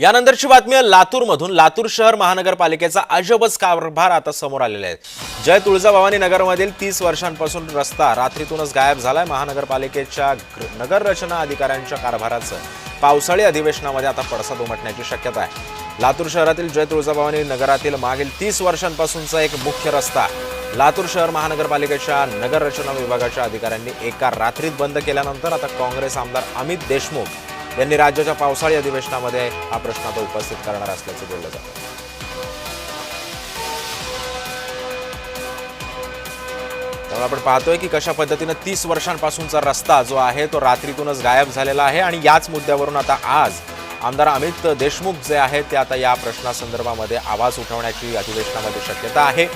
यानंतरची बातमी लातूरमधून. लातूर शहर महानगरपालिकेचा अजबच कारभार आता समोर आलेला आहे. जय तुळजाभवानी नगरमधील तीस वर्षांपासून रस्ता रात्रीतूनच गायब झालाय. महानगरपालिकेच्या नगररचना अधिकाऱ्यांच्या कारभाराचं पावसाळी अधिवेशनामध्ये आता पडसाद उमटण्याची शक्यता आहे. लातूर शहरातील जय तुळजाभवानी नगरातील मागील तीस वर्षांपासूनचा एक मुख्य रस्ता लातूर शहर महानगरपालिकेच्या नगररचना विभागाच्या अधिकाऱ्यांनी एका रात्रीत बंद केल्यानंतर आता काँग्रेस आमदार अमित देशमुख यांनी राज्याच्या पावसाळी अधिवेशनामध्ये हा प्रश्न आता उपस्थित करणार असल्याचं बोललं जातं. त्यामुळे आपण पाहतोय की कशा पद्धतीनं तीस वर्षांपासूनचा रस्ता जो आहे तो रात्रीतूनच गायब झालेला आहे आणि याच मुद्द्यावरून आता आज आमदार अमित देशमुख जे आहेत ते आता या प्रश्नासंदर्भामध्ये आवाज उठवण्याची अधिवेशनामध्ये शक्यता आहे.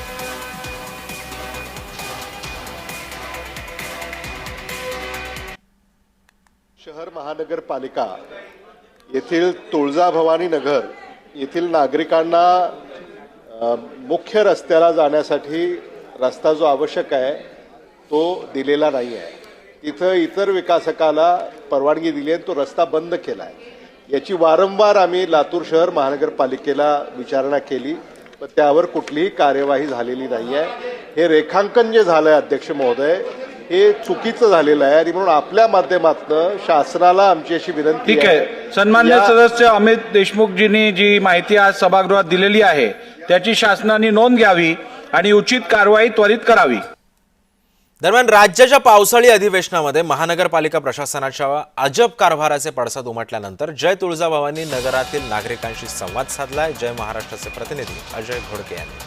शहर महानगरपालिका येथील तुळजाभवानी नगर येथील नागरिकांना मुख्य रस्त्याला जाण्यासाठी रस्ता जो आवश्यक आहे तो दिलेला नाही आहे तिथं इतर विकासकाला परवानगी दिली आहे तो रस्ता बंद केला आहे याची वारंवार आम्ही लातूर शहर महानगरपालिकेला विचारणा केली पण त्यावर कुठलीही कार्यवाही झालेली नाही आहे हे रेखांकन जे झालं आहे अध्यक्ष महोदय हे चुकीचं झालेलं आहे आणि म्हणून आपल्या माध्यमातून शासनाला आमची अशी विनंती ठीक आहे. सन्मान्य या- सदस्य अमित देशमुखजींनी जी माहिती आज सभागृहात दिलेली आहे त्याची शासनाने नोंद घ्यावी आणि उचित कारवाई त्वरित करावी. दरम्यान राज्याच्या पावसाळी अधिवेशनामध्ये महानगरपालिका प्रशासनाच्या अजब कारभाराचे पडसाद उमटल्यानंतर जय तुळजाभवानी नगरातील नागरिकांशी संवाद साधलाय. जय महाराष्ट्राचे प्रतिनिधी अजय घोडके यांनी.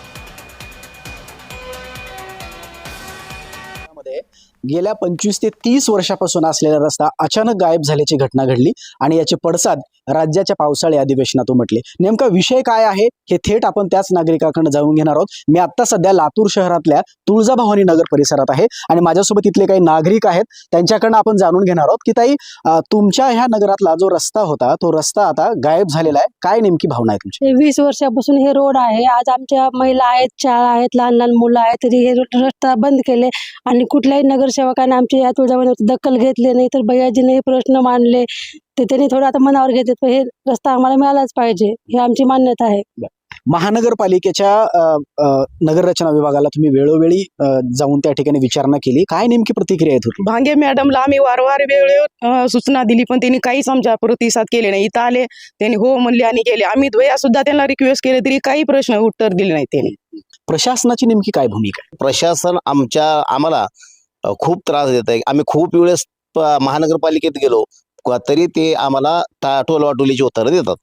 मध्ये गेल्या पंचवीस ते तीस वर्षापासून असलेला रस्ता अचानक गायब झाल्याची घटना घडली आणि याचे पडसाद राज्याच्या पावसाळी अधिवेशनात उमटले नेमका विषय काय आहे? हे थेट आपण त्याच नागरिकाकडे जाणून घेणार आहोत. मी आता सध्या लातूर शहरातल्या तुळजाभवानी नगर परिसरात आहे आणि माझ्यासोबत इथले काही नागरिक आहेत. त्यांच्याकडनं आपण जाणून घेणार आहोत की ताई तुमच्या ह्या नगरातला जो रस्ता होता तो रस्ता आता गायब झालेला आहे. काय नेमकी भावना आहे तुमची? वीस वर्षापासून हे रोड आहे. आज आमच्या महिला आहेत शाळा आहेत लहान लहान मुलं आहेत. तरी हे रस्ता बंद केले आणि कुठल्याही नगर नगरसेवकाने आमच्या या तुळजाभवानी दखल घेतली नाही तर भैयाजीने हे प्रश्न मांडले. ते त्यांनी थोडं आता मनावर घेतले पण हे रस्ता आम्हाला मिळालाच पाहिजे हे आमची मान्यता आहे. महानगरपालिकेच्या नगररचना विभागाला तुम्ही वेळोवेळी जाऊन त्या ठिकाणी विचारणा केली. काय नेमकी प्रतिक्रिया येत होती? भांगे मॅडमला आम्ही वारंवार वेळोवेळी अ, सूचना दिली पण त्यांनी काहीच आमच्या प्रतिसाद केले नाही. इथं आले त्यांनी हो म्हणले आणि गेले आम्ही द्वया सुद्धा त्यांना रिक्वेस्ट केले तरी काही प्रश्न उत्तर दिले नाही त्यांनी. प्रशासनाची नेमकी काय भूमिका प्रशासन आमच्या आम्हाला खूप त्रास देत आहे. आम्ही खूप वेळेस महानगरपालिकेत गेलो. तरी ते आम्हाला ता- टोलवाटोलीची उत्तरं देतात.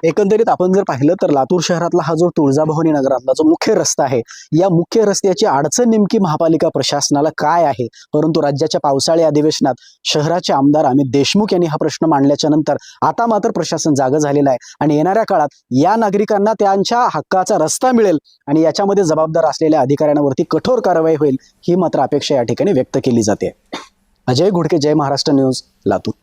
एकंदरीत आपण जर पाहिलं तर लातूर शहरातला हा जो तुळजाभवानी नगरातला जो मुख्य रस्ता आहे या मुख्य रस्त्याची अडचण नेमकी महापालिका प्रशासनाला काय आहे? परंतु राज्याच्या पावसाळी अधिवेशनात शहराचे आमदार अमित देशमुख यांनी हा प्रश्न मांडल्याच्या नंतर आता मात्र प्रशासन जागं झालेलं आहे आणि येणाऱ्या काळात या नागरिकांना त्यांच्या हक्काचा रस्ता मिळेल आणि याच्यामध्ये जबाबदार असलेल्या अधिकाऱ्यांवरती कठोर कारवाई होईल ही मात्र अपेक्षा या ठिकाणी व्यक्त केली जाते. अजय घुडके जय महाराष्ट्र न्यूज लातूर.